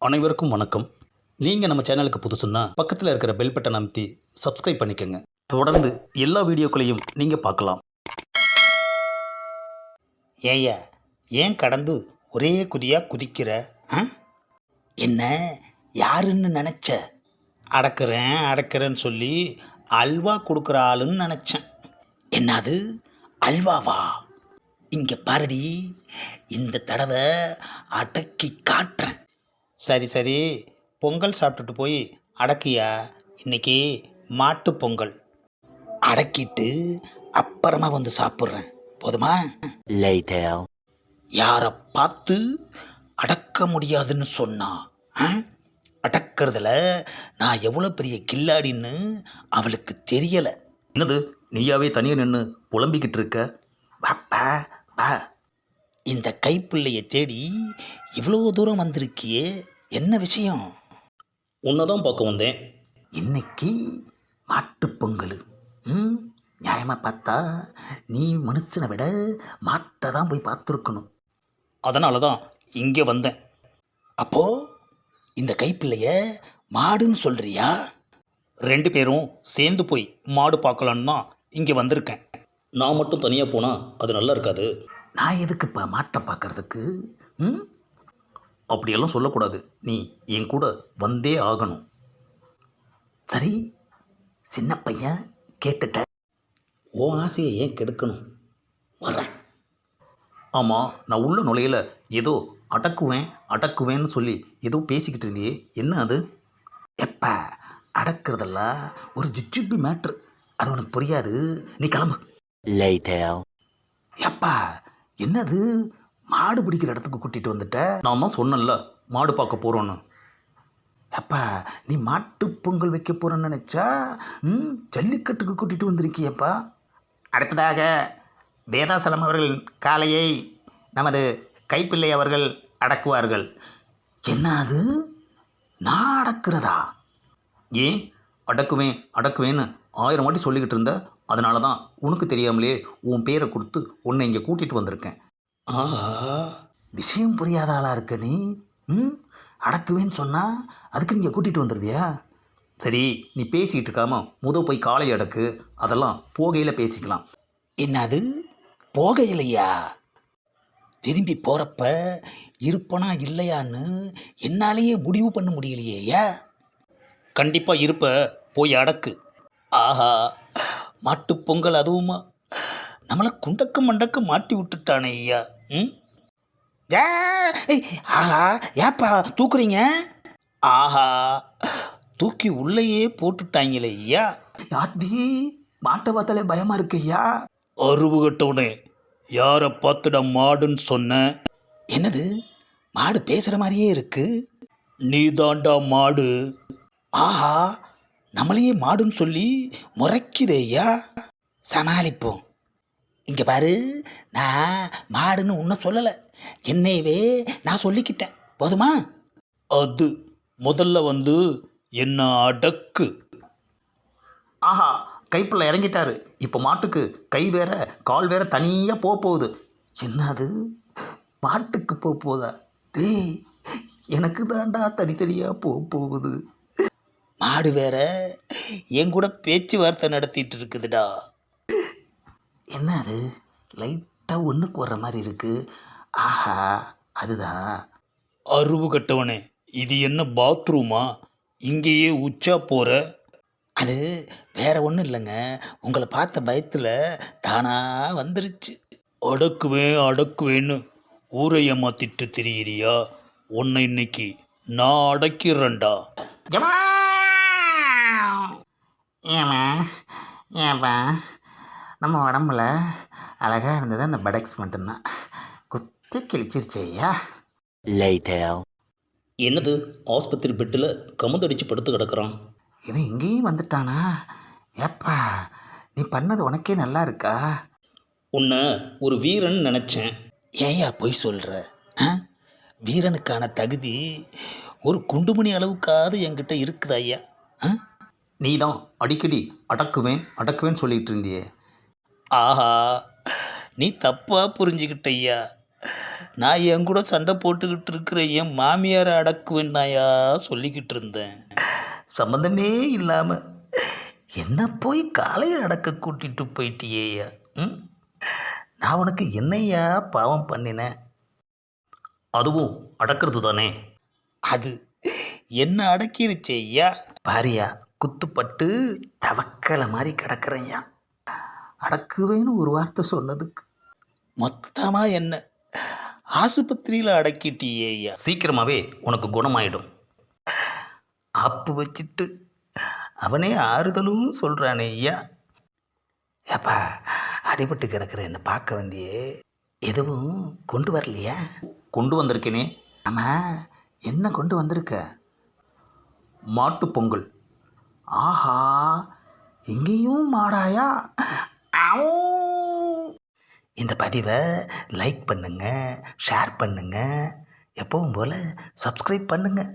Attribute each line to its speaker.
Speaker 1: அனைவருக்கும் வணக்கம். நீங்கள் நம்ம சேனலுக்கு புதுசுன்னா பக்கத்தில் இருக்கிற பெல் பட்டன் அமைத்தி சப்ஸ்கிரைப் பண்ணிக்கோங்க. தொடர்ந்து எல்லா வீடியோக்களையும் நீங்கள் பார்க்கலாம்.
Speaker 2: ஏயா ஏன் கடந்து ஒரே குதியாக குதிக்கிற? ஆ? என்ன? யாருன்னு நினச்ச? அடக்கிறேன் அடக்கிறேன்னு சொல்லி அல்வா கொடுக்குற ஆளுன்னு நினச்சேன். என்னது? அல்வாவா? இங்கே பாருடி இந்த தடவை அடக்கி காட்டுறேன். சரி சரி. பொங்கல் சாப்பிட்டுட்டு போய் அடக்கியா? இன்னைக்கு மாட்டு பொங்கல். அடக்கிட்டு அப்புறமா வந்து சாப்பிட்றேன். போதுமா. யாரை பார்த்து அடக்க முடியாதுன்னு சொன்னா? அடக்கிறதுல நான் எவ்வளோ பெரிய கில்லாடின்னு அவளுக்கு தெரியலை.
Speaker 1: என்னது நீயாவே தனியாக நின்று புலம்பிக்கிட்டு இருக்க?
Speaker 2: வாப்பா வா. இந்த கைப்பிள்ளைய தேடி இவ்வளோ தூரம் வந்திருக்கியே? என்ன விஷயம்?
Speaker 1: உன்னை தான் பார்க்க வந்தேன்.
Speaker 2: இன்னைக்கு மாட்டுப் பொங்கல். ம்? நியாயமாக பார்த்தா நீ மனுஷனை விட மாட்டை தான் போய் பார்த்துருக்கணும்.
Speaker 1: அதனால தான் இங்கே வந்தேன்.
Speaker 2: அப்போ இந்த கைப்பிள்ளைய மாடுன்னு சொல்றியா?
Speaker 1: ரெண்டு பேரும் சேர்ந்து போய் மாடு பார்க்கலான்னு தான் இங்கே வந்திருக்கேன். நான் மட்டும் தனியாக போனால் அது நல்லா இருக்காது.
Speaker 2: நான் எதுக்குப்பா மாட்டை பார்க்கறதுக்கு? ம்?
Speaker 1: அப்படியெல்லாம் சொல்லக்கூடாது. நீ என் கூட வந்தே ஆகணும்.
Speaker 2: சரி சின்ன பையன் கேட்டுட்ட.
Speaker 1: உன் ஆசையை ஏன் கெடுக்கணும்? வரேன் ஆமாம் நான் உள்ள நுழையில. ஏதோ அடக்குவேன் அடக்குவேன்னு சொல்லி ஏதோ பேசிக்கிட்டு இருந்தியே. என்ன அது?
Speaker 2: எப்பா? அடக்கிறதெல்லாம் ஒரு ஜுச்சுப்பி மேட்ரு. அது உனக்கு புரியாது. நீ கிளம்பு.
Speaker 3: Later.
Speaker 2: எப்பா? என்னது? மாடு பிடிக்கிற இடத்துக்கு கூட்டிகிட்டு வந்துட்ட?
Speaker 1: நான் தான் சொன்னேன்ல மாடு பார்க்க போகிறோன்னு
Speaker 2: அப்பா நீ மாட்டு பொங்கல் வைக்க போகிறேன்னு நினச்சா? ம் ஜல்லிக்கட்டுக்கு கூட்டிகிட்டு வந்திருக்கியப்பா. அடுத்ததாக வேதாசலம் அவர்கள் காளையை நமது கைப்பிள்ளை அவர்கள் அடக்குவார்கள். என்ன அது? நான் அடக்கிறதா?
Speaker 1: ஏன்? அடக்குவேன் அடக்குவேன்னு ஆயிரம் வாட்டி சொல்லிக்கிட்டு இருந்த அதனால தான் உனக்கு தெரியாமலே உன் பேரை கொடுத்து உன்னை இங்கே கூட்டிகிட்டு வந்திருக்கேன்.
Speaker 2: ஆஹா விஷயம் புரியாத ஆளா இருக்க நீ? ம்? அடக்குவேன்னு சொன்னா அதுக்கு நீங்கள் கூட்டிகிட்டு வந்துடுவியா
Speaker 1: சரி நீ பேசிக்கிட்டு இருக்காம முத போய் காலை அடக்கு அதெல்லாம் போகையில் பேசிக்கலாம்.
Speaker 2: என்னது? போகையிலையா? திரும்பி போகிறப்ப இருப்பனா இல்லையான்னு என்னாலேயே முடிவு பண்ண முடியலையேயா
Speaker 1: கண்டிப்பாக இருப்ப போய் அடக்கு.
Speaker 2: ஆஹா. மாட்டுப் பொங்கல் அதுவுமா? நம்மளை குண்டக்க மண்டக்க மாட்டி விட்டுட்டானே ஐயா. ம்? ஆஹா ஏப்பா தூக்குறீங்க? ஆஹா தூக்கி உள்ளேயே போட்டுட்டாங்களே ஐயா. யாத்தி மாட்டை பார்த்தாலே பயமா இருக்கு ஐயா.
Speaker 1: அருவு கட்டவனே யாரை பார்த்துட மாடுன்னு சொன்ன?
Speaker 2: என்னது? மாடு பேசுகிற மாதிரியே இருக்கு.
Speaker 1: நீ தாண்டா மாடு.
Speaker 2: ஆஹா நம்மளையே மாடுன்னு சொல்லி முறைக்குதே ஐயா சமாளிப்போம். இங்கே பாரு நான் மாடுன்னு உன்னை சொல்லலை. என்னையவே நான் சொல்லிக்கிட்டேன். போதுமா?
Speaker 1: அது முதல்ல வந்து என்ன அடக்கு? ஆஹா கைப்பிள்ளை இறங்கிட்டாரு. இப்போ மாட்டுக்கு கை வேற கால் வேற தனியாக போக போகுது
Speaker 2: என்னது? மாட்டுக்கு போக போதா டேய் எனக்கு தாண்டா தனித்தனியாக போக போகுது மாடு வேற. என் கூட பேச்சுவார்த்தை நடத்திட்டு இருக்குதுடா என்ன அது? லைட்டாக ஒன்றுக்கு வர்ற மாதிரி இருக்கு. ஆஹா அதுதான்
Speaker 1: அருவு கட்டவனே இது என்ன பாத்ரூமா? இங்கேயே உச்சா போற.
Speaker 2: அது வேற ஒன்றும் இல்லைங்க. உங்களை பார்த்த பயத்தில் தானாக வந்துருச்சு.
Speaker 1: அடக்குவேன் அடக்குவேன்னு ஊரை ஏமாத்திட்டு திரியிறியா? உன்னை இன்னைக்கு நான் அடக்கிறேன்டா.
Speaker 2: ஜமா ஏமா ஏப்பா நம்ம உடம்புல அழகாக இருந்தது அந்த படக்ஸ் மட்டும்தான். குத்தி கிழிச்சிருச்சு ஐயா
Speaker 3: Later.
Speaker 1: என்னது? ஆஸ்பத்திரி பெட்டில் கமுதடிச்சு படுத்து கிடக்குறான்.
Speaker 2: இவன் இங்கேயும் வந்துட்டானா? ஏப்பா நீ பண்ணது உனக்கே நல்லா இருக்கா?
Speaker 1: உன்னை ஒரு வீரன் நினச்சேன்.
Speaker 2: ஏயா பொய் சொல்கிற ஆ? வீரனுக்கான தகுதி ஒரு குண்டுமணி அளவுக்காவது என்கிட்ட இருக்குது ஐயா? ஆ?
Speaker 1: நீ தான் அடிக்கடி அடக்குவேன் அடக்குவேன்னு சொல்லிட்டு இருந்தியே.
Speaker 2: ஆஹா நீ தப்பாக புரிஞ்சுக்கிட்ட ஐயா
Speaker 1: நான் என் கூட சண்டை போட்டுக்கிட்டு இருக்கிற என் மாமியாரை அடக்குவேன் நாயா சொல்லிக்கிட்டு இருந்தேன்.
Speaker 2: சம்மந்தமே இல்லாமல் என்ன போய் காலையை அடக்க கூட்டிட்டு போயிட்டியேயா? ம்? நான் உனக்கு என்னையா பாவம் பண்ணினேன்?
Speaker 1: அதுவும் அடக்கிறது தானே? அது என்ன அடக்கிருச்சே ஐயா
Speaker 2: பாரியா குத்துப்பட்டு தவக்கலை மாதிரி கிடக்குறையா அடக்குவேன்னு ஒரு வார்த்தை சொன்னதுக்கு.
Speaker 1: மொத்தமாக என்ன? ஆஸ்பத்திரியில் அடக்கிட்டியே ஐயா
Speaker 2: சீக்கிரமாகவே உனக்கு குணமாயிடும். ஆப்பு வச்சுட்டு அவனே ஆறுதலும் சொல்கிறானே ஐயா ஏப்பா அடிபட்டு கிடக்கிற என்னை பார்க்க வந்தியே. எதுவும் கொண்டு வரலையா?
Speaker 1: கொண்டு வந்திருக்கேனே.
Speaker 2: ஆமாம் என்ன கொண்டு வந்திருக்க?
Speaker 1: மாட்டுப் பொங்கல்.
Speaker 2: ஆஹா எங்கேயும் மாடாயா? இந்த பதிவை லைக் பண்ணுங்கள் ஷேர் பண்ணுங்கள் எப்பவும் போல் சப்ஸ்கிரைப் பண்ணுங்கள்